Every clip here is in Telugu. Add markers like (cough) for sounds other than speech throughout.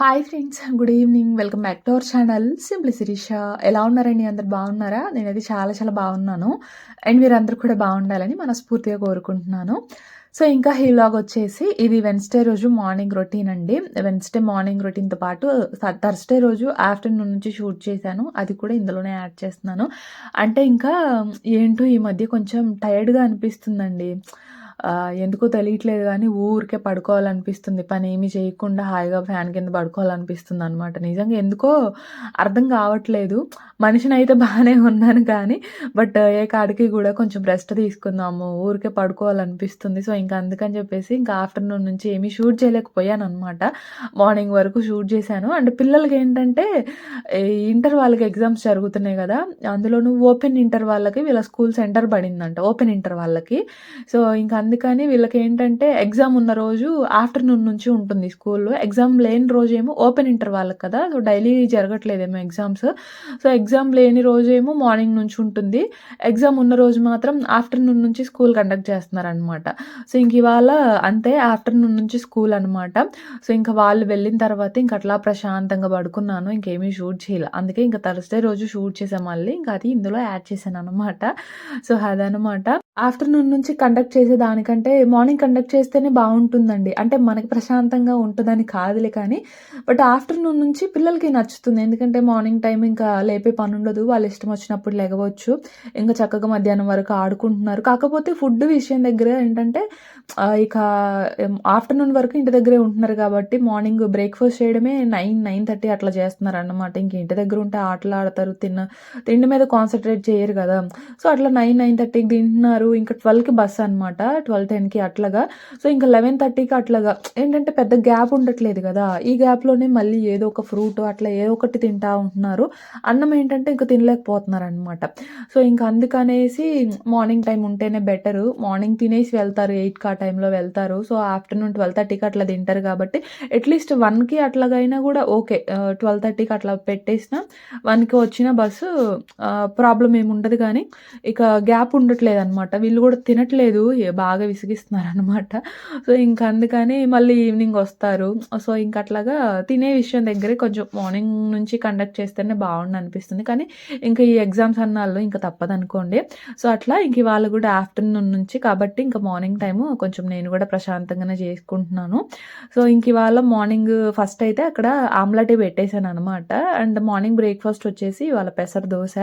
Hi friends good evening welcome back to our channel simply Sirisha ఎలా ఉన్నారండి? అందరు బాగున్నారా? నేనైతే చాలా చాలా బాగున్నాను. అండ్ మీరందరూ కూడా బాగుండాలని మనస్ఫూర్తిగా కోరుకుంటున్నాను. సో ఇంకా ఈ లాగ్ వచ్చేసి ఇది వెన్స్డే రోజు మార్నింగ్ రొటీన్ అండి. వెన్స్డే మార్నింగ్ రొటీన్తో పాటు థర్స్డే రోజు ఆఫ్టర్నూన్ నుంచి షూట్ చేశాను. అది కూడా ఇందులోనే యాడ్ చేస్తున్నాను. అంటే ఇంకా ఏంటో ఈ మధ్య కొంచెం టైర్డ్గా అనిపిస్తుందండి. ఎందుకో తెలియట్లేదు కానీ ఊరికే పడుకోవాలనిపిస్తుంది. పని ఏమీ చేయకుండా హాయిగా ఫ్యాన్ కింద పడుకోవాలనిపిస్తుంది అనమాట నిజంగా ఎందుకో అర్థం కావట్లేదు. మనిషిని అయితే బాగానే ఉన్నాను కానీ బట్ ఏ కాడికి కూడా కొంచెం రెస్ట్ తీసుకుందాము ఊరికే పడుకోవాలనిపిస్తుంది. సో ఇంకా అందుకని చెప్పేసి ఇంకా ఆఫ్టర్నూన్ నుంచి ఏమీ షూట్ చేయలేకపోయాను అనమాట మార్నింగ్ వరకు షూట్ చేశాను. అండ్ పిల్లలకి ఏంటంటే ఈ ఇంటర్ వాళ్ళకి ఎగ్జామ్స్ జరుగుతున్నాయి కదా అందులోనూ ఓపెన్ ఇంటర్ వాళ్ళకి వీళ్ళ స్కూల్ సెంటర్ పడిందంట ఓపెన్ ఇంటర్ వాళ్ళకి. సో ఇంకా అందుకని వీళ్ళకి ఏంటంటే ఎగ్జామ్ ఉన్న రోజు ఆఫ్టర్నూన్ నుంచి ఉంటుంది స్కూల్లో. ఎగ్జామ్ లేని రోజు ఏమో ఓపెన్ ఇంటర్ వాళ్ళకి కదా. సో డైలీ జరగట్లేదేమో ఎగ్జామ్స్. సో ఎగ్జామ్ లేని రోజు ఏమో మార్నింగ్ నుంచి ఉంటుంది. ఎగ్జామ్ ఉన్న రోజు మాత్రం ఆఫ్టర్నూన్ నుంచి స్కూల్ కండక్ట్ చేస్తున్నారనమాట సో ఇంక ఇవాళ అంతే ఆఫ్టర్నూన్ నుంచి స్కూల్ అనమాట సో ఇంకా వాళ్ళు వెళ్ళిన తర్వాత ఇంక అట్లా ప్రశాంతంగా పడుకున్నాను. ఇంకేమీ షూట్ చేయాలి. అందుకే ఇంకా థర్స్డే రోజు షూట్ చేసాం మళ్ళీ. ఇంకా అది ఇందులో యాడ్ చేశాను అనమాట సో అదనమాట ఆఫ్టర్నూన్ నుంచి కండక్ట్ చేసే దానికంటే మార్నింగ్ కండక్ట్ చేస్తేనే బాగుంటుందండి. అంటే మనకి ప్రశాంతంగా ఉంటుందని కాదులే కానీ బట్ ఆఫ్టర్నూన్ నుంచి పిల్లలకి నచ్చుతుంది. ఎందుకంటే మార్నింగ్ టైం ఇంకా లేపే పని ఉండదు. వాళ్ళు ఇష్టం వచ్చినప్పుడు లేగవచ్చు. ఇంకా చక్కగా మధ్యాహ్నం వరకు ఆడుకుంటున్నారు. కాకపోతే ఫుడ్ విషయం దగ్గర ఏంటంటే ఇక ఆఫ్టర్నూన్ వరకు ఇంటి దగ్గరే ఉంటున్నారు కాబట్టి మార్నింగ్ బ్రేక్ఫాస్ట్ చేయడమే నైన్ నైన్ థర్టీ అట్లా చేస్తున్నారు అన్నమాట ఇంక ఇంటి దగ్గర ఉంటే ఆటలు ఆడతారు తిన్న తిండి మీద కాన్సన్ట్రేట్ చేయరు కదా. సో అట్లా నైన్ నైన్ థర్టీకి తింటున్నారు. ఇంకా ట్వెల్వ్కి బస్ అనమాట ట్వెల్వ్ టెన్కి అట్లాగా. సో ఇంకా లెవెన్ థర్టీకి అట్లాగా. ఏంటంటే పెద్ద గ్యాప్ ఉండట్లేదు కదా. ఈ గ్యాప్లోనే మళ్ళీ ఏదో ఒక ఫ్రూట్ అట్లా ఏదో ఒకటి తింటా ఉంటున్నారు. అన్నం ఏంటంటే ఇంకా తినలేకపోతున్నారు అనమాట సో ఇంకా అందుకనేసి మార్నింగ్ టైం ఉంటేనే బెటరు మార్నింగ్ తినేసి వెళ్తారు. ఎయిట్కి ఆ టైంలో వెళ్తారు. సో ఆఫ్టర్నూన్ ట్వెల్వ్ థర్టీకి అట్లా తింటారు కాబట్టి అట్లీస్ట్ వన్కి అట్లాగైనా కూడా ఓకే ట్వెల్వ్ థర్టీకి అట్లా పెట్టేసిన వన్కి వచ్చిన బస్సు ప్రాబ్లం uh, ఏముండదు కానీ ఇక గ్యాప్ ఉండట్లేదు అనమాట వీళ్ళు కూడా తినట్లేదు ఏ బాగా విసిగిస్తున్నారు అనమాట సో ఇంకా అందుకని మళ్ళీ ఈవినింగ్ వస్తారు. సో ఇంకా అట్లాగా తినే విషయం దగ్గరే కొంచెం మార్నింగ్ నుంచి కండక్ట్ చేస్తేనే బాగుండి అనిపిస్తుంది. కానీ ఇంకా ఈ ఎగ్జామ్స్ అన్నాళ్ళు ఇంకా తప్పదు అనుకోండి. సో అట్లా ఇంక ఇవాళ కూడా ఆఫ్టర్నూన్ నుంచి కాబట్టి ఇంకా మార్నింగ్ టైము కొంచెం నేను కూడా ప్రశాంతంగానే చేసుకుంటున్నాను. సో ఇంక ఇవాళ మార్నింగ్ ఫస్ట్ అయితే అక్కడ ఆమ్లెట్ పెట్టేశాను అనమాట అండ్ మార్నింగ్ బ్రేక్ఫాస్ట్ వచ్చేసి ఇవాళ పెసర దోశ.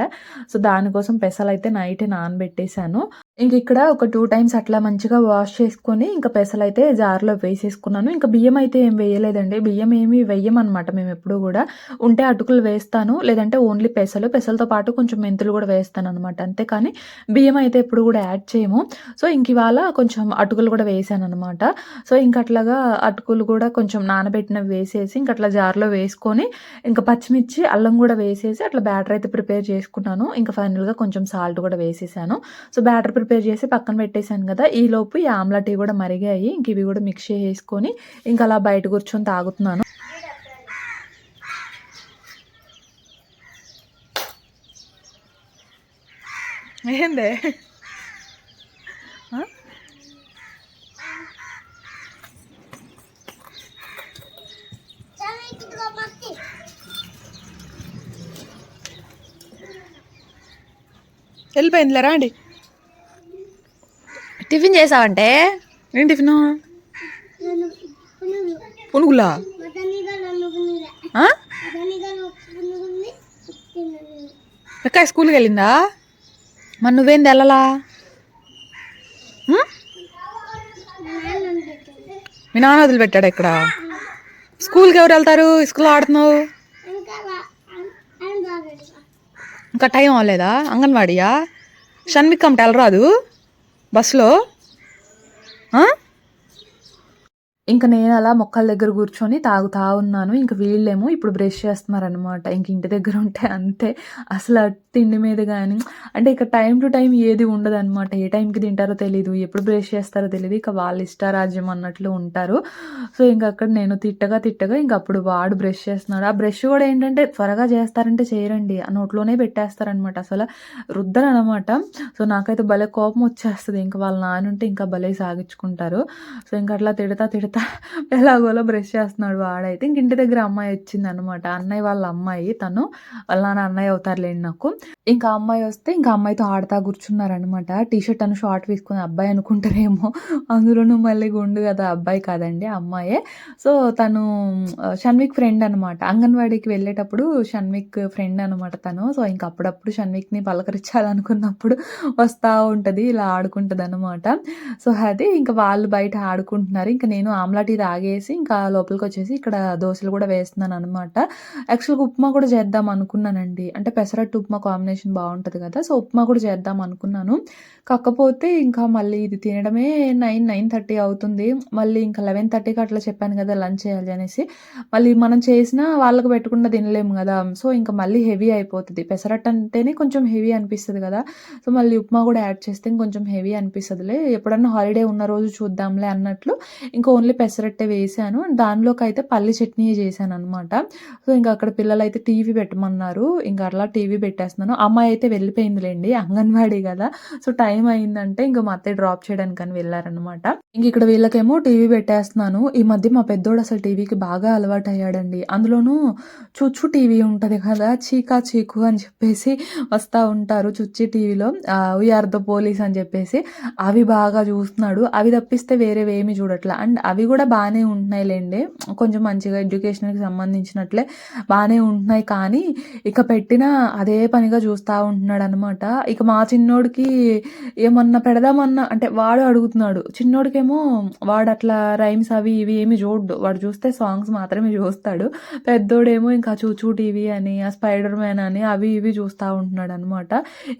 సో దానికోసం పెసలు అయితే నైట్ నానబెట్టేశాను. ఇంక ఇక్కడ ఒక టూ టైమ్స్ అట్లా మంచిగా వాష్ చేసుకొని ఇంకా పెసలు అయితే జార్లో వేసేసుకున్నాను. ఇంకా బియ్యం అయితే ఏం వేయలేదండి. బియ్యం ఏమి వేయమన్నమాట మేము ఎప్పుడు కూడా. ఉంటే అటుకులు వేస్తాను. లేదంటే ఓన్లీ పెసలు. పెసలతో పాటు కొంచెం మెంతులు కూడా వేస్తాను అనమాట అంతేకాని బియ్యం అయితే ఎప్పుడు కూడా యాడ్ చేయము. సో ఇంక ఇవాళ కొంచెం అటుకులు కూడా వేసాను అనమాట సో ఇంక అట్లాగా అటుకులు కూడా కొంచెం నానబెట్టినవి వేసేసి ఇంక అట్లా జార్లో వేసుకొని ఇంకా పచ్చిమిర్చి అల్లం కూడా వేసేసి అట్లా బ్యాటర్ అయితే ప్రిపేర్ చేసుకున్నాను. ఇంకా ఫైనల్గా కొంచెం సాల్ట్ కూడా వేసేసాను. సో బ్యాటర్ ప్రిపేర్ చేసి పక్కన పెట్టేశాను కదా ఈ లోపు ఈ ఆమ్లెట్ టీ కూడా మరిగాయి. ఇంక ఇవి కూడా మిక్స్ చేసుకొని ఇంకా అలా బయట కూర్చొని తాగుతున్నాను. ఏందే? వెళ్ళిపోయిందిలేరా అండి టిఫిన్ చేసావంటే? ఏం టిఫిన్? పునుగులా? అక్క ఎక్క స్కూల్కి వెళ్ళిందా? మరి నువ్వేంది వెళ్ళలా మీ నాన్న వదిలిపెట్టాడు ఇక్కడ? స్కూల్కి ఎవరు వెళ్తారు? స్కూల్ ఆడుతున్నావు? ఇంకా టైం అవ్వలేదా? అంగన్వాడియా? షణ్మికం వెళ్ళరాదు బస్సులో? ఇంకా నేను అలా మొక్కల దగ్గర కూర్చొని తాగుతా ఉన్నాను. ఇంకా వీళ్ళేమో ఇప్పుడు బ్రష్ చేస్తున్నారనమాట ఇంక ఇంటి దగ్గర ఉంటే అంతే. అసలు తిండి మీద కానీ అంటే ఇక టైం టు టైం ఏది ఉండదు అనమాట ఏ టైంకి తింటారో తెలియదు ఎప్పుడు బ్రష్ చేస్తారో తెలియదు ఇక వాళ్ళ ఇష్టారాజ్యం అన్నట్లు ఉంటారు. సో ఇంకా అక్కడ నేను తిట్టగా తిట్టగా ఇంక అప్పుడు వాడు బ్రష్ చేస్తున్నాడు. ఆ బ్రష్ కూడా ఏంటంటే త్వరగా చేస్తారంటే చేయరండి. ఆ నోట్లోనే పెట్టేస్తారనమాట అసలు రుద్దరు అనమాట సో నాకైతే భలే కోపం వచ్చేస్తుంది. ఇంకా వాళ్ళ నానుంటే ఇంకా భలే సాగించుకుంటారు. సో ఇంకా అట్లా తిడతా తిడతా త ఎలాగోలా బ్రష్ చేస్తున్నాడు వాడైతే. ఇంక ఇంటి దగ్గర అమ్మాయి వచ్చిందనమాట. అన్నయ్య వాళ్ళ అమ్మాయి తను. వాళ్ళ నాన్న అన్నయ్య అవుతారులేండి నాకు. ఇంకా అమ్మాయి వస్తే ఇంకా అమ్మాయితో ఆడతా కూర్చున్నారనమాట. టీ షర్ట్ అని షార్ట్ వేసుకుని అబ్బాయి అనుకుంటారేమో. అందులోనూ మళ్ళీ గుండు కదా! అబ్బాయి కాదండి అమ్మాయే. సో, తను ఆహ్, షణ్విక్ ఫ్రెండ్ అనమాట. అంగన్వాడీకి వెళ్ళేటప్పుడు షణ్విక్ ఫ్రెండ్ అనమాట తను. సో, ఇంక అప్పుడప్పుడు షణ్విక్‌ని పలకరించాలనుకున్నప్పుడు వస్తా ఉంటుంది ఇలా ఆడుకుంటదనమాట. సో, అది ఇంక వాళ్ళు బయట ఆడుకుంటున్నారు. ఇంకా నేను ఆమ్లా టీ తాగేసి ఇంకా లోపలికి వచ్చేసి ఇక్కడ దోసలు కూడా వేస్తున్నాను అనమాట యాక్చువల్‌గా ఉప్మా కూడా చేద్దాం అనుకున్నానండి. అంటే పెసరట్టు ఉప్మా కాంబినేషన్ బాగుంటుంది కదా! సో, ఉప్మా కూడా చేద్దాం అనుకున్నాను. కాకపోతే ఇంకా మళ్ళీ ఇది తినడమే 9, 9:30 అవుతుంది. మళ్ళీ ఇంకా 11:30కి అట్లా చెప్పాను కదా! లంచ్ చేయాలి అనేసి. మళ్ళీ మనం చేసినా వాళ్ళకి పెట్టకుండా తినలేము కదా సో, ఇంకా మళ్ళీ హెవీ అయిపోతుంది పెసరట్టు అంటేనే కొంచెం హెవీ అనిపిస్తుంది కదా! సో, మళ్ళీ ఉప్మా కూడా యాడ్ చేస్తే ఇంకొంచెం హెవీ అనిపిస్తుందిలే ఎప్పుడన్నా హాలిడే ఉన్న రోజు చూద్దాంలే అన్నట్లు ఇంకా ఓన్లీ పెసరట్టే వేశాను. దానిలోకైతే పల్లి చట్నీ చేశాను అనమాట సో, ఇంకా అక్కడ పిల్లలు అయితే టీవీ పెట్టమన్నారు. ఇంకా అట్లా టీవీ పెట్టేస్తున్నాను. అమ్మాయి అయితే వెళ్ళిపోయిందిలేండి అంగన్వాడీ కదా సో, టైం అయిందంటే ఇంకా మా అత్తయ్య డ్రాప్ చేయడానికి అని వెళ్ళారనమాట ఇంక ఇక్కడ వీళ్ళకేమో టీవీ పెట్టేస్తున్నాను. ఈ మధ్య మా పెద్దోడు అసలు టీవీకి బాగా అలవాటు అయ్యాడండి అందులోనూ చుచ్చు టీవీ ఉంటుంది కదా! చీకా చీకు అని చెప్పేసి వస్తా ఉంటారు చుచ్చి టీవీలో. వీఆర్ ద పోలీస్' అని చెప్పేసి అవి బాగా చూస్తున్నాడు. అవి తప్పిస్తే వేరేవేమి చూడట్లా అండ్ అవి కూడా బాగానే ఉంటున్నాయిలేండి కొంచెం మంచిగా ఎడ్యుకేషన్‌కి సంబంధించినట్లే బాగానే ఉంటున్నాయి. కానీ ఇక పెట్టిన అదే పనిగా చూస్తా ఉంటున్నాడనమాట. ఇక మా చిన్నోడికి ఏమన్నా పెడదామన్నా అంటే వాడు అడుగుతున్నాడు. చిన్నోడికేమో వాడు అట్లా రైమ్స్ అవి ఇవి ఏమి చూడ్డు వాడు చూస్తే సాంగ్స్ మాత్రమే చూస్తాడు. పెద్దోడేమో ఇంకా చూచూ టీవీ అని, ఆ స్పైడర్ మ్యాన్ అని అవి ఇవి చూస్తా ఉంటున్నాడనమాట.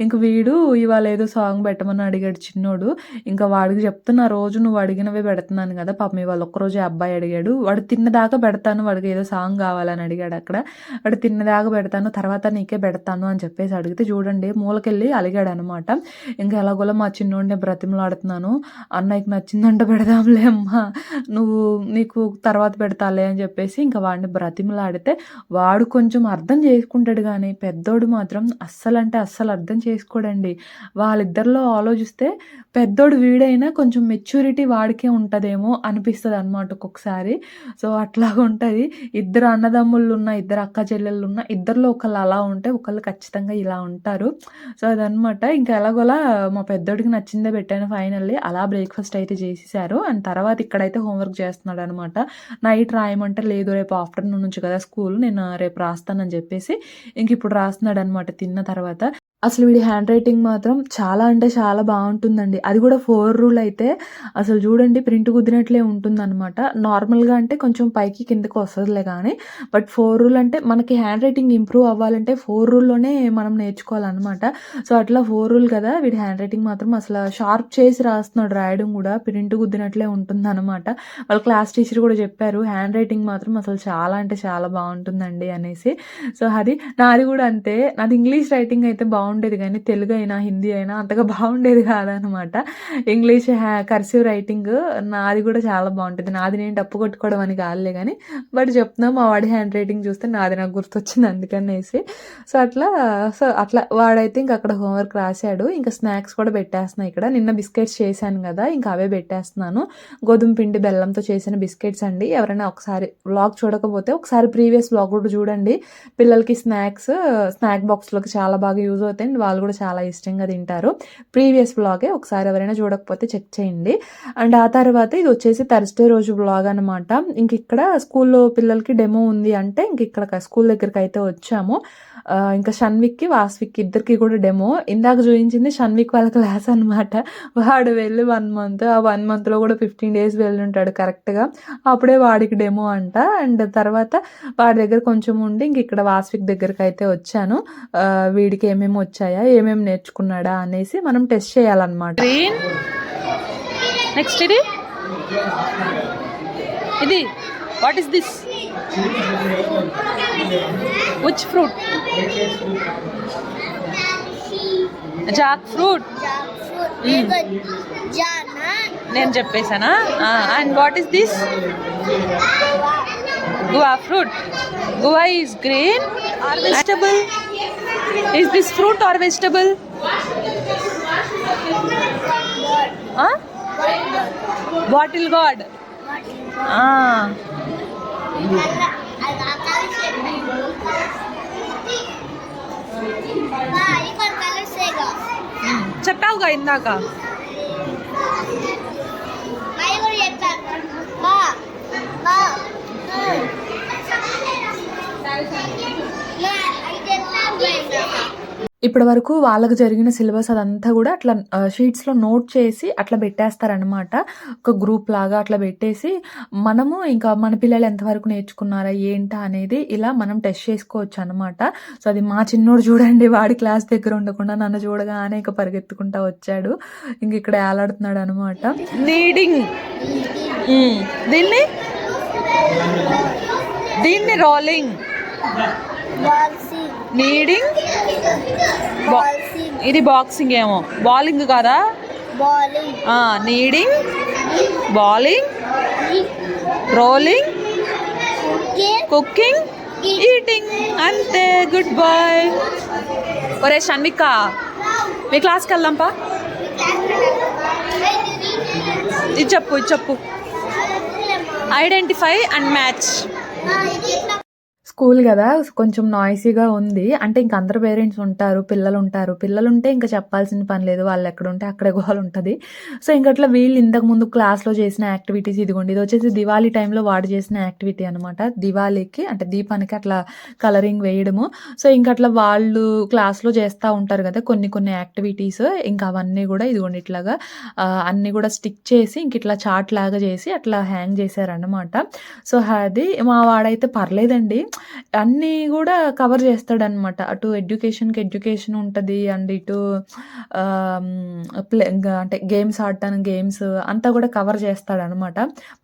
ఇంక వీడు ఇవాళ ఏదో సాంగ్ పెట్టమని అడిగాడు చిన్నోడు. ఇంకా వాడికి చెప్తున్నా రోజు నువ్వు అడిగినవే పెడుతున్నాను కదా! పాపం ఇవాళ ఒక్కరోజే అబ్బాయి అడిగాడు. వాడు తిన్నదాకా పెడతాను. వాడికి ఏదో సాంగ్ కావాలని అడిగాడు అక్కడ. వాడు తిన్నదాకా పెడతాను. తర్వాత నీకే పెడతాను అని చెప్పేసి అడిగితే చూడండి మూలకెళ్ళి అలిగాడనమాట. ఇంకా ఎలాగోలా మా చిన్నోడిని బ్రతిమలాడుతున్నాను. అన్నయ్యకి నచ్చిందంటే పెడదాంలే అమ్మా. నువ్వు నీకు తర్వాత పెడతాలే అని చెప్పేసి ఇంకా వాడిని బ్రతిమలాడితే వాడు కొంచెం అర్థం చేసుకుంటాడు కానీ పెద్దోడు మాత్రం అస్సలంటే అస్సలు అర్థం చేసుకోడండి. వాళ్ళిద్దరిలో ఆలోచిస్తే పెద్దోడు వీడైనా కొంచెం మెచ్యూరిటీ వాడికే ఉంటుందేమో అనిపిస్తుంది అనిపిస్తదనమాట ఒక్కొక్కసారి. సో, అట్లాగా ఉంటది. ఇద్దరు అన్నదమ్ముళ్ళున్నా, ఇద్దరు అక్క చెల్లెళ్ళున్నా ఇద్దరిలో ఒకళ్ళు అలా ఉంటే ఒకళ్ళు ఖచ్చితంగా ఇలా ఉంటారు. సో, అదనమాట. ఇంకా ఎలాగోలా మా పెద్దోడికి నచ్చిందే పెట్టాను ఫైనల్లీ. అలా బ్రేక్‌ఫాస్ట్ అయితే చేసేసారు. అండ్ తర్వాత ఇక్కడైతే హోంవర్క్ చేస్తున్నాడు అనమాట నైట్ రాయమంటే లేదు రేపు ఆఫ్టర్‌నూన్ నుంచి కదా స్కూల్. నేను రేపు రాస్తానని చెప్పేసి ఇంక ఇప్పుడు రాస్తున్నాడనమాట తిన్న తర్వాత. అసలు వీడి హ్యాండ్ రైటింగ్ మాత్రం చాలా అంటే చాలా బాగుంటుందండి అది కూడా ఫోర్ రూల్ అయితే అసలు చూడండి ప్రింట్ కుద్దినట్లే ఉంటుందన్నమాట నార్మల్‌గా అంటే కొంచెం పైకి కిందకి వస్తుందిలే కానీ బట్ ఫోర్ రూల్ అంటే మనకి హ్యాండ్ రైటింగ్ ఇంప్రూవ్ అవ్వాలంటే ఫోర్ రూల్‌లోనే మనం నేర్చుకోవాలన్నమాట సో, అట్లా ఫోర్ రూల్ కదా! వీడి హ్యాండ్ రైటింగ్ మాత్రం అసలు షార్ప్ చేసి రాస్తున్నాడు రాయడం కూడా ప్రింట్ కుద్దినట్లే ఉంటుందన్నమాట వాళ్ళ క్లాస్ టీచర్ కూడా చెప్పారు. హ్యాండ్ రైటింగ్ మాత్రం అసలు చాలా అంటే చాలా బాగుంటుందండి అనేసి. సో, అది నాది కూడా అంతే. నాది ఇంగ్లీష్ రైటింగ్ అయితే బాగుంటుంది బాగుండేది కానీ తెలుగు అయినా, హిందీ అయినా అంతగా బాగుండేది కాదనమాట. ఇంగ్లీష్ హ్యా కర్సివ్ రైటింగ్ నాది కూడా చాలా బాగుంటుంది నాది నేను డప్పు కొట్టుకోవడం అని కాదులే కానీ బట్ చెప్తున్నా మా వాడి హ్యాండ్ రైటింగ్ చూస్తే నాది నాకు గుర్తొచ్చింది అందుకనేసి. సో, అట్లా సో, అట్లా వాడైతే ఇంక అక్కడ హోంవర్క్ రాశాడు ఇంకా స్నాక్స్ కూడా పెట్టేస్తున్నాయి ఇక్కడ. నిన్న బిస్కెట్స్ చేశాను కదా! ఇంకా అవే పెట్టేస్తున్నాను. గోధుమ పిండి బెల్లంతో చేసిన బిస్కెట్స్ అండి. ఎవరైనా ఒకసారి వ్లాగ్ చూడకపోతే ఒకసారి ప్రీవియస్ వ్లాగ్ కూడా చూడండి. పిల్లలకి స్నాక్స్ స్నాక్ బాక్స్‌లోకి చాలా బాగా యూజ్ అవుతాయి. అండ్ వాళ్ళు కూడా చాలా ఇష్టంగా తింటారు. ప్రీవియస్ బ్లాగే ఒకసారి ఎవరైనా చూడకపోతే చెక్ చేయండి. అండ్ ఆ తర్వాత ఇది వచ్చేసి థర్స్‌డే రోజు వ్లాగ్ అనమాట. ఇంక ఇక్కడ స్కూల్‌లో పిల్లలకి డెమో ఉంది అంటే ఇంక ఇక్కడ స్కూల్ దగ్గరికి అయితే వచ్చాము. ఇంకా ఇంకా షణ్విక్‌కి, వాస్విక్‌కి ఇద్దరికి కూడా డెమో. ఇందాక చూపించింది షణ్విక్ వాళ్ళ క్లాస్ అనమాట. వాడు వెళ్ళి వన్ మంత్. ఆ వన్ మంత్‌లో కూడా 15 డేస్ వెళ్ళి ఉంటాడు కరెక్ట్‌గా. అప్పుడే వాడికి డెమో అంట. అండ్ తర్వాత వాడి దగ్గర కొంచెం ఉండి ఇంక ఇక్కడ వాస్విక్ దగ్గరకైతే వచ్చాను. వీడికి ఏమేమి వచ్చాయా, ఏమేమి నేర్చుకున్నాడా అనేసి మనం టెస్ట్ చేయాలన్నమాట నెక్స్ట్ ఇది ఇది what is this which fruit jackfruit నేను చెప్పేసానా and what is this guava fruit guava is green or vegetable is this fruit or vegetable bottle gourd ఆ, చెప్పావుగా ఇందాక. ఇప్పటి వరకు వాళ్ళకి జరిగిన సిలబస్ అదంతా కూడా అట్లా షీట్స్లో నోట్ చేసి అట్లా పెట్టేస్తారనమాట ఒక గ్రూప్ లాగా అట్లా పెట్టేసి మనము ఇంకా మన పిల్లలు ఎంతవరకు నేర్చుకున్నారా ఏంటా అనేది ఇలా మనం టెస్ట్ చేసుకోవచ్చు అనమాట సో అది మా చిన్నోడు చూడండి వాడి క్లాస్ దగ్గర ఉండకుండా నన్ను చూడగానే ఇక పరిగెత్తుకుంటా వచ్చాడు. ఇంక ఇక్కడ ఏలాడుతున్నాడు అనమాట నీడింగ్ దీన్ని? దీన్ని రోలింగ్ నీడింగ్ ఇది బాక్సింగ్ ఏమో. బౌలింగ్ కదా? Kneading bowling rolling cooking eating అంతే. గుడ్ బాయ్ ఒరే షణ్మిక మీ క్లాస్కి వెళ్దాంపా ఇది చెప్పు ఇది చెప్పు. ఐడెంటిఫై అండ్ మ్యాచ్ స్కూల్ కదా కొంచెం నాయిసీగా ఉంది. అంటే ఇంక అందరు పేరెంట్స్ ఉంటారు పిల్లలు ఉంటారు. పిల్లలు ఉంటే ఇంకా చెప్పాల్సిన పని లేదు వాళ్ళు ఎక్కడ ఉంటే అక్కడే గోల్ ఉంటుంది. సో ఇంకట్లా వీళ్ళు ఇంతకు ముందు క్లాస్లో చేసిన యాక్టివిటీస్ ఇదిగోండి ఇది వచ్చేసి దివాళీ టైంలో వాడు చేసిన యాక్టివిటీ అనమాట దివాళీకి అంటే దీపానికి అట్లా కలరింగ్ వేయడము. సో ఇంకట్లా వాళ్ళు క్లాస్లో చేస్తూ ఉంటారు కదా కొన్ని కొన్ని యాక్టివిటీస్. ఇంకా అవన్నీ కూడా ఇదిగోండి ఇట్లాగా అన్నీ కూడా స్టిక్ చేసి ఇంక ఇట్లా చాట్ లాగా చేసి అట్లా హ్యాంగ్ చేశారనమాట సో అది మా వాడైతే పర్లేదండి. అన్నీ కూడా కవర్ చేస్తాడనమాట అటు ఎడ్యుకేషన్కి ఎడ్యుకేషన్ ఉంటుంది అండ్ ఇటు ప్లే అంటే గేమ్స్ ఆడటానికి గేమ్స్ అంతా కూడా కవర్ చేస్తాడనమాట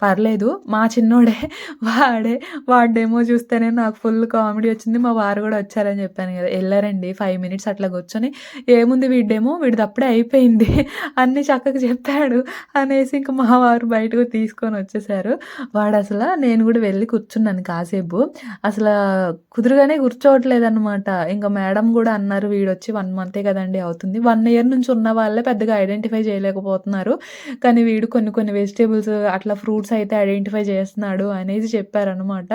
పర్లేదు మా చిన్నోడే (laughs) వాడే వాడేమో చూస్తేనే నాకు ఫుల్ కామెడీ వచ్చింది. మా వారు కూడా వచ్చారని చెప్పాను కదా వెళ్ళారండి ఫైవ్ మినిట్స్ అట్లా కూర్చొని ఏముంది వీడేమో వీడిది అప్పుడే అయిపోయింది అన్ని చక్కగా చెప్పాడు అనేసి ఇంకా మా వారు బయటకు తీసుకొని వచ్చేసారు. వాడు అసలు నేను కూడా వెళ్ళి కూర్చున్నాను కాసేపు. అసలు కుదురుగానే కూర్చోవట్లేదన్నమాట. ఇంకా మేడం కూడా అన్నారు వీడొచ్చి వన్ మంతే కదండి అవుతుంది. వన్ ఇయర్ నుంచి ఉన్న వాళ్ళే పెద్దగా ఐడెంటిఫై చేయలేకపోతున్నారు. కానీ వీడు కొన్ని కొన్ని వెజిటేబుల్స్ అట్లా ఫ్రూట్స్ అయితే ఐడెంటిఫై చేస్తున్నాడు అనేసి చెప్పారనమాట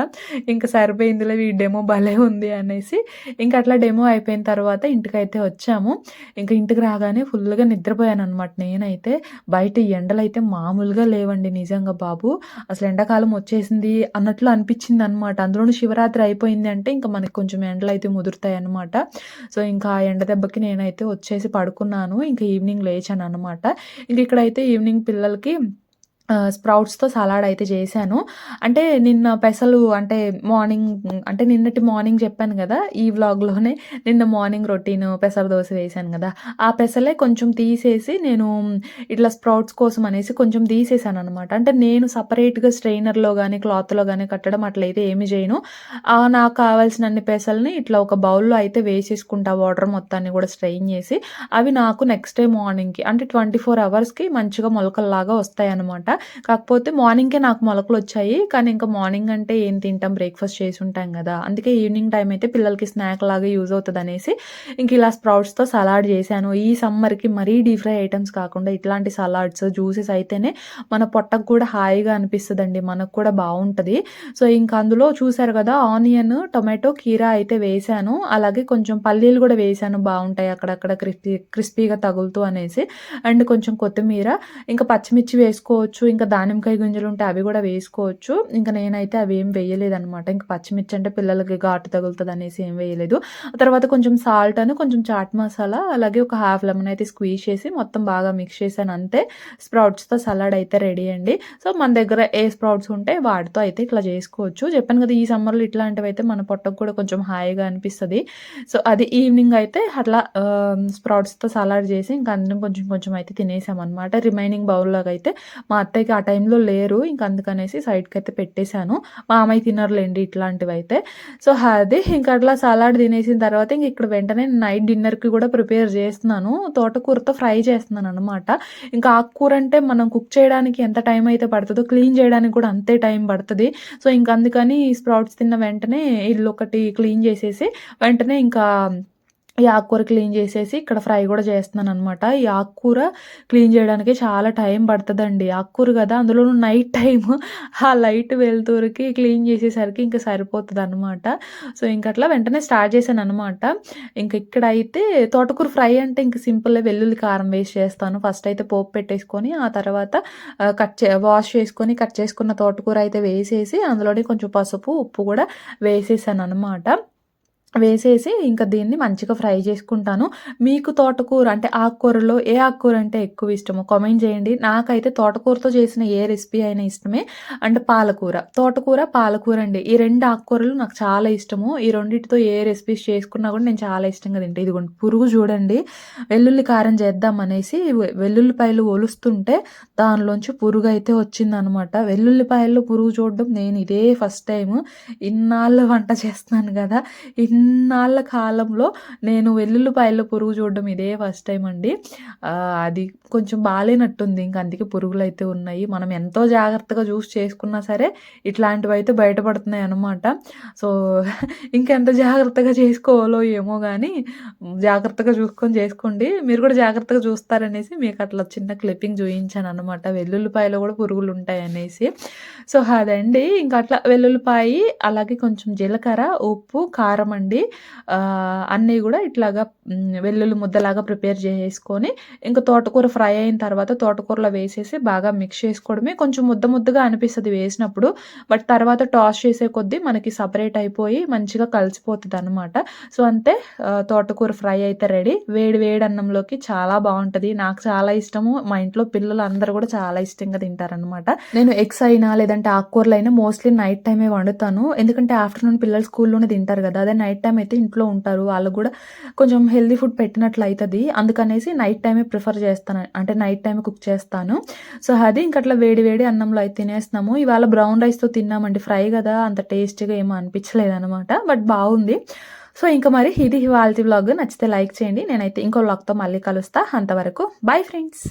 ఇంకా సరిపోయిందిలే వీడి డెమో భలే ఉంది అనేసి. ఇంకా అట్లా డెమో అయిపోయిన తర్వాత ఇంటికైతే వచ్చాము. ఇంకా ఇంటికి రాగానే ఫుల్గా నిద్రపోయాను అనమాట నేనైతే. బయట ఎండలు అయితే మామూలుగా లేవండి నిజంగా బాబు. అసలు ఎండాకాలం వచ్చేసింది అన్నట్లు అనిపించింది అనమాట అందులోనూ శివరాత్రి అయిపోయింది అంటే ఇంకా మనకి కొంచెం ఎండలు అయితే ముదురుతాయి అనమాట సో ఇంకా ఆ ఎండ దెబ్బకి నేనైతే వచ్చేసి పడుకున్నాను. ఇంకా ఈవినింగ్ లేచాను అనమాట ఇంక ఇక్కడైతే ఈవినింగ్ పిల్లలకి స్ప్రౌట్స్తో సలాడ్ అయితే చేశాను. అంటే నిన్న పెసలు అంటే మార్నింగ్ అంటే నిన్నటి మార్నింగ్ చెప్పాను కదా ఈ వ్లాగ్లోనే నిన్న మార్నింగ్ రొటీన్ పెసర దోశ వేసాను కదా. ఆ పెసలే కొంచెం తీసేసి నేను ఇట్లా స్ప్రౌట్స్ కోసం అనేసి కొంచెం తీసేసాను అనమాట అంటే నేను సపరేట్గా స్ట్రైనర్లో కానీ క్లాత్లో కానీ కట్టడం అట్లయితే ఏమి చేయను. నాకు కావాల్సినన్ని పెసల్ని ఇట్లా ఒక బౌల్లో అయితే వేసేసుకుంటా వాటర్ మొత్తాన్ని కూడా స్ట్రెయిన్ చేసి అవి నాకు నెక్స్ట్ డే మార్నింగ్కి అంటే ట్వంటీ ఫోర్ అవర్స్కి మంచిగా మొలకల్లాగా వస్తాయి అనమాట కాకపోతే మార్నింగ్కే నాకు మొలకలు వచ్చాయి కానీ ఇంకా మార్నింగ్ అంటే ఏం తింటాం? బ్రేక్ఫాస్ట్ చేసి ఉంటాం కదా. అందుకే ఈవినింగ్ టైం అయితే పిల్లలకి స్నాక్ లాగా యూజ్ అవుతుంది అనేసి ఇంక ఇలా స్ప్రౌట్స్తో సలాడ్ చేశాను. ఈ సమ్మర్కి మరీ డీప్ ఫ్రై ఐటమ్స్ కాకుండా ఇట్లాంటి సలాడ్స్ జ్యూసెస్ అయితేనే మన పొట్టకు కూడా హాయిగా అనిపిస్తుందండి. మనకు కూడా బాగుంటుంది సో ఇంకా అందులో చూసారు కదా ఆనియన్ టొమాటో కీరా అయితే వేశాను. అలాగే కొంచెం పల్లీలు కూడా వేశాను. బాగుంటాయి అక్కడక్కడ క్రిస్పీ క్రిస్పీగా తగులుతూ అనేసి. అండ్ కొంచెం కొత్తిమీర ఇంకా పచ్చిమిర్చి వేసుకోవచ్చు. ఇంకా దానిమ్మకాయ గింజలు ఉంటే అవి కూడా వేసుకోవచ్చు. ఇంకా నేనైతే అవి ఏం వేయలేదన్నమాట. ఇంకా పచ్చిమిర్చి అంటే పిల్లలకి ఘాటు తగులుతుంది అనేసి ఏం వేయలేదు. ఆ తర్వాత కొంచెం సాల్ట్ అని కొంచెం చాట్ మసాలా అలాగే ఒక హాఫ్ లెమన్ అయితే స్క్వీజ్ చేసి మొత్తం బాగా మిక్స్ చేశాను అంతే. స్ప్రౌట్స్తో సలాడ్ అయితే రెడీ అండి. సో మన దగ్గర ఏ స్ప్రౌట్స్ ఉంటే వాటితో అయితే ఇట్లా చేసుకోవచ్చు. చెప్పాను కదా ఈ సమ్మర్లో ఇట్లాంటివి అయితే మన పొట్టకు కూడా కొంచెం హాయిగా అనిపిస్తుంది. సో అది ఈవినింగ్ అయితే అట్లా స్ప్రౌట్స్తో సలాడ్ చేసి ఇంకా అందరం కొంచెం కొంచెం అయితే తినేసాం అనమాట రిమైనింగ్ బౌల్లోకి అయితే మా అత్తయ్యకి ఆ టైంలో లేరు. ఇంక అందుకనేసి సైడ్కి అయితే పెట్టేశాను. మా అమ్మాయి తినర్లేండి ఇట్లాంటివి అయితే సో అది ఇంక అట్లా సలాడ్ తినేసిన తర్వాత ఇంక ఇక్కడ వెంటనే నైట్ డిన్నర్కి కూడా ప్రిపేర్ చేస్తున్నాను. తోటకూరతో ఫ్రై చేస్తున్నాను అనమాట ఇంకా ఆకుకూర అంటే మనం కుక్ చేయడానికి ఎంత టైం అయితే పడుతుందో క్లీన్ చేయడానికి కూడా అంతే టైం పడుతుంది. సో ఇంక అందుకని స్ప్రౌట్స్ తిన్న వెంటనే ఇల్లు ఒకటి క్లీన్ చేసేసి వెంటనే ఇంకా ఈ ఆకుకూర క్లీన్ చేసేసి ఇక్కడ ఫ్రై కూడా చేస్తున్నాను అనమాట ఈ ఆకుకూర క్లీన్ చేయడానికి చాలా టైం పడుతుందండి. ఆకుకూర కదా అందులో నైట్ టైం (laughs) ఆ లైట్ వెళ్తూరికి క్లీన్ చేసేసరికి ఇంకా సరిపోతుంది అనమాట సో ఇంక అట్లా వెంటనే స్టార్ట్ చేశాను అనమాట ఇంక ఇక్కడ అయితే తోటకూర ఫ్రై అంటే ఇంక సింపుల్గా వెల్లుల్లి కారం వేస్ట్ చేస్తాను. ఫస్ట్ అయితే పోపు పెట్టేసుకొని ఆ తర్వాత కట్ చే వాష్ చేసుకొని కట్ చేసుకున్న తోటకూర అయితే వేసేసి అందులోనే కొంచెం పసుపు ఉప్పు కూడా వేసేసాను అనమాట వేసేసి ఇంకా దీన్ని మంచిగా ఫ్రై చేసుకుంటాను. మీకు తోటకూర అంటే ఆకుకూరలో ఏ ఆకుకూర అంటే ఎక్కువ ఇష్టమో కామెంట్ చేయండి. నాకైతే తోటకూరతో చేసిన ఏ రెసిపీ అయినా ఇష్టమే. అండ్ పాలకూర. తోటకూర పాలకూర అండి. ఈ రెండు ఆకుకూరలు నాకు చాలా ఇష్టము. ఈ రెండింటితో ఏ రెసిపీస్ చేసుకున్నా కూడా నేను చాలా ఇష్టంగా తింటాను ఇదిగోండి పురుగు చూడండి. వెల్లుల్లి కారం చేద్దాం అనేసి వె- వెల్లుల్లిపాయలు ఒలుస్తుంటే దానిలోంచి పురుగు అయితే వచ్చిందనమాట. వెల్లుల్లిపాయల్లో పురుగు చూడడం నేను ఇదే ఫస్ట్ టైం ఇన్నాళ్ళు వంట చేస్తున్నాను కదా. ఇన్నాళ్ళ కాలంలో నేను వెల్లుల్లిపాయల్లో పురుగు చూడడం ఇదే ఫస్ట్ టైం అండి. అది కొంచెం బాగాలేనట్టుంది ఇంక అందుకే పురుగులు అయితే ఉన్నాయి. మనం ఎంతో జాగ్రత్తగా చూసి చేసుకున్నా సరే ఇట్లాంటివి అయితే బయటపడుతున్నాయి అన్నమాట. సో ఇంకెంత జాగ్రత్తగా చేసుకోవాలో ఏమో కానీ జాగ్రత్తగా చూసుకొని చేసుకోండి. మీరు కూడా జాగ్రత్తగా చూస్తారనేసి మీకు అట్లా చిన్న క్లిప్పింగ్ చూపించాను అనమాట వెల్లుల్లిపాయలో కూడా పురుగులు ఉంటాయి అనేసి సో అదండి. ఇంకా అట్లా వెల్లుల్లిపాయ అలాగే కొంచెం జీలకర్ర ఉప్పు కారం అండి. ఆ, అన్నీ కూడా ఇట్లాగా వెల్లుల్లి ముద్దలాగా ప్రిపేర్ చేసుకొని ఇంకా తోటకూర ఫ్రై అయిన తర్వాత తోటకూరలో వేసేసి బాగా మిక్స్ చేసుకోవడమే. కొంచెం ముద్ద ముద్దగా అనిపిస్తుంది వేసినప్పుడు బట్ తర్వాత టాస్ చేసే కొద్దీ మనకి సపరేట్ అయిపోయి మంచిగా కలిసిపోతుంది అనమాట సో అంతే తోటకూర ఫ్రై అయితే రెడీ. వేడి వేడి అన్నంలోకి చాలా బాగుంటుంది. నాకు చాలా ఇష్టము. మా ఇంట్లో పిల్లలు అందరూ కూడా చాలా ఇష్టంగా తింటారనమాట నేను ఎగ్స్ అయినా లేదంటే ఆకుకూరలు అయినా మోస్ట్లీ నైట్ టైమే వండుతాను. ఎందుకంటే ఆఫ్టర్నూన్ పిల్లలు స్కూల్లోనే తింటారు కదా అదే నైట్ నైట్ టైం అయితే ఇంట్లో ఉంటారు. వాళ్ళకు కూడా కొంచెం హెల్దీ ఫుడ్ పెట్టినట్లు అవుతుంది అందుకనేసి నైట్ టైమే ప్రిఫర్ చేస్తాను. అంటే నైట్ టైమే కుక్ చేస్తాను. సో అది ఇంక అట్లా వేడి వేడి అన్నంలో అయితే తినేస్తున్నాము. ఇవాళ బ్రౌన్ రైస్తో తిన్నామండి. ఫ్రై కదా అంత టేస్ట్గా ఏమో అనిపించలేదు అనమాట బట్ బాగుంది. సో ఇంకా మరి ఇది ఇవాళ వ్లాగ్ నచ్చితే లైక్ చేయండి. నేనైతే ఇంకో వ్లాగ్తో మళ్ళీ కలుస్తా. అంతవరకు బాయ్ ఫ్రెండ్స్